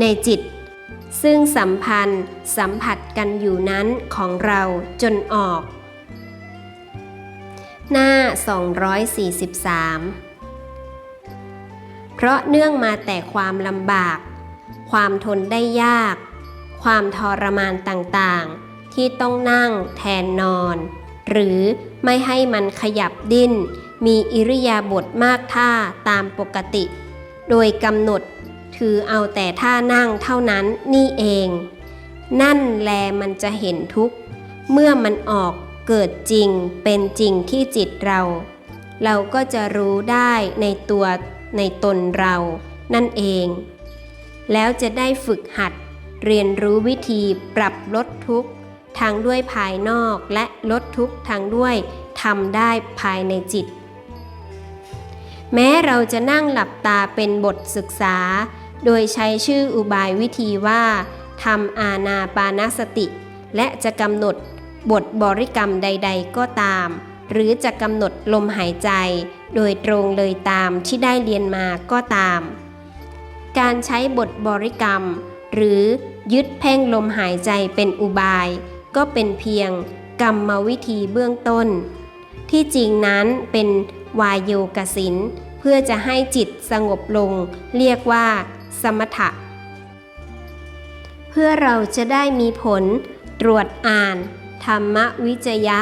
ในจิต ซึ่งสัมพันธ์สัมผัสกันอยู่นั้นของเราจนออก หน้า 243 เพราะเนื่องมาแต่ความลำบาก ความทนได้ยาก ความทรมานต่างๆ ที่ต้องนั่งแทนนอน หรือไม่ให้มันขยับดิ้นมีอิริยาบถมากท่าตามปกติ โดยกำหนด ถือเอาแต่ท่านั่งเท่านั้นนี่เอง นั่นแลมันจะเห็นทุกข์ เมื่อมันออกเกิดจริงเป็นจริงที่จิตเรา เราก็จะรู้ได้ในตัวในตนเรา นั่นเอง แล้วจะได้ฝึกหัด เรียนรู้วิธีปรับลดทุกข์ทางด้วยภายนอกและลดทุกข์ทางด้วยทำได้ภายในจิต แม้เราจะนั่งหลับตาเป็นบทศึกษา โดยใช้ชื่ออุบายวิธีว่าทำอาณาปานสติ และจะกำหนดบทบริกรรมใด ๆ ก็ตาม หรือจะกำหนดลมหายใจ โดยตรงเลยตามที่ได้เรียนมาก็ตาม การใช้บทบริกรรม หรือยึดเพ่งลมหายใจเป็นอุบาย ก็เป็นเพียงกรรมวิธีเบื้องต้น ที่จริงนั้นเป็นวายโยกสินเพื่อจะให้จิตสงบลง เรียกว่า สมถะ เพื่อเราจะได้มีผลตรวจอ่าน ธรรมวิจยะ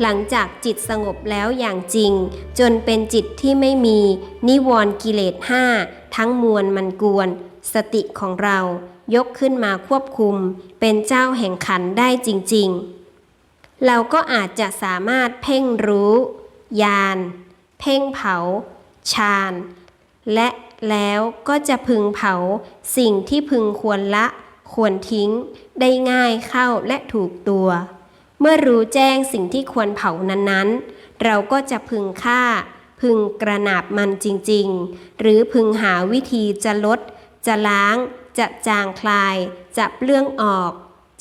หลังจากจิตสงบแล้วอย่างจริง จนเป็นจิตที่ไม่มี นิวรกิเลสห้าทั้งมวลมันกวน สติของเรายกขึ้นมาควบคุม เป็นเจ้าแห่งขันได้จริง ๆ เราก็อาจจะสามารถเพ่งรู้ญาณเพ่งเผา ฌาน และแล้วก็จะพึงเผาสิ่งที่พึงควรละ ควรทิ้ง ได้ง่ายเข้าและถูกตัว เมื่อรู้แจ้งสิ่งที่ควรเผานั้นๆ เราก็จะพึงฆ่า พึงกระนาบมันจริงๆ หรือพึงหาวิธีจะลด จะล้าง จะจางคลาย จะเปลื้องออก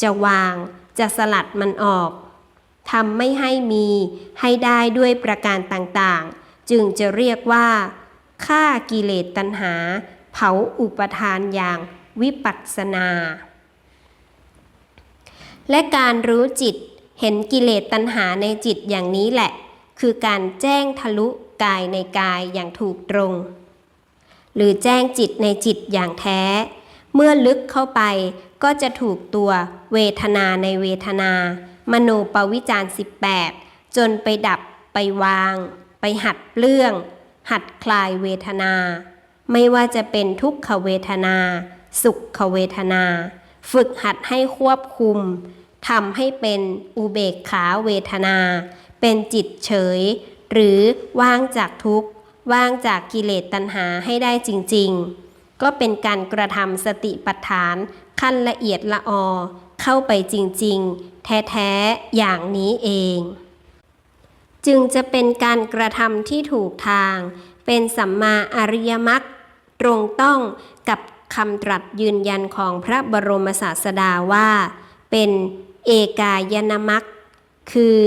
จะวาง จะสลัดมันออกทำไม่ให้มี ให้ได้ด้วยประการต่างๆ จึงจะเรียกว่า ฆ่ากิเลสตัณหา เผาอุปทานอย่างวิปัสสนา และการรู้จิตเห็นกิเลสตัณหาในจิตอย่างนี้แหละ คือการแจ้งทะลุกายในกายอย่างถูกตรง หรือแจ้งจิตในจิตอย่างแท้ เมื่อลึกเข้าไปก็จะถูกตัวเวทนาในเวทนา มโนปวิจาร 18 จนไปดับไปวาง ไปหัดเปลื้อง หัดคลายเวทนา ไม่ว่าจะเป็นทุกขเวทนา สุขเวทนา ฝึกหัดให้ควบคุมทำให้เป็นอุเบกขาเวทนา เป็นจิตเฉย หรือว่างจากทุกข์ ว่างจากกิเลสตัณหาให้ได้จริง ๆ ก็เป็นการกระทำสติปัฏฐานขั้นละเอียดละออ เข้าไปจริง ๆ แท้ ๆ อย่างนี้เอง จึงจะเป็นการกระทำที่ถูกทาง เป็นสัมมาอริยมรรคตรงต้องกับคำตรัสยืนยันของพระบรมศาสดาว่า เป็นเอกายนามัคคือ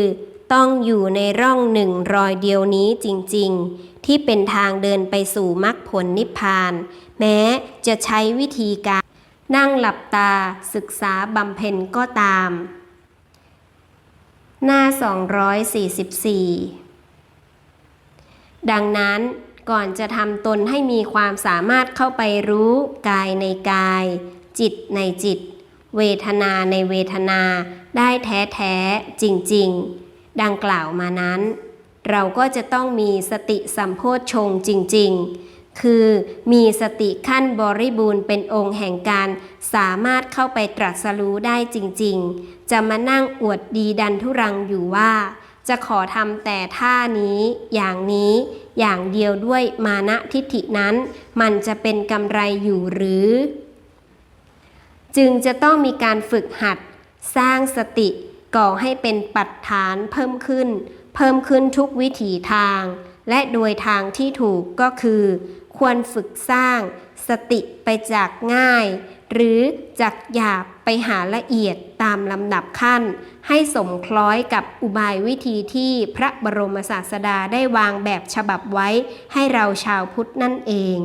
ต้องอยู่ในร่องหนึ่งรอยเดียวนี้จริงๆ ที่เป็นทางเดินไปสู่มรรคผลนิพพาน แม้จะใช้วิธีการ นั่งหลับตาศึกษาบำเพ็ญก็ตาม หน้า 244 ดังนั้นก่อนจะทำตนให้มีความสามารถเข้าไปรู้กายในกาย จิตในจิต เวทนาในเวทนาได้แท้แท้จริง ๆ ดังกล่าวมานั้น เราก็จะต้องมีสติสัมโพชฌงจริง ๆ คือมีสติขั้นบริบูรณ์เป็นองค์แห่งการ สามารถเข้าไปตรัสรู้ได้จริงๆ จะมานั่งอวดดีดันทุรังอยู่ว่า จะขอทำแต่ท่านี้ อย่างนี้อย่างเดียวด้วยมานะทิฐินั้น มันจะเป็นกำไรอยู่หรือ จึงจะต้องมีการฝึกหัด สร้างสติก่อให้เป็นปัจฐานเพิ่มขึ้น เพิ่มขึ้นทุกวิถีทาง และโดยทางที่ถูกก็คือ ควรฝึกสร้างสติไปจากง่าย หรือจากหยาบไปหาละเอียดตามลำดับขั้น ให้สมคล้อยกับอุบายวิธีที่พระบรมศาสดาได้วางแบบฉบับไว้ให้เราชาวพุทธนั่นเอง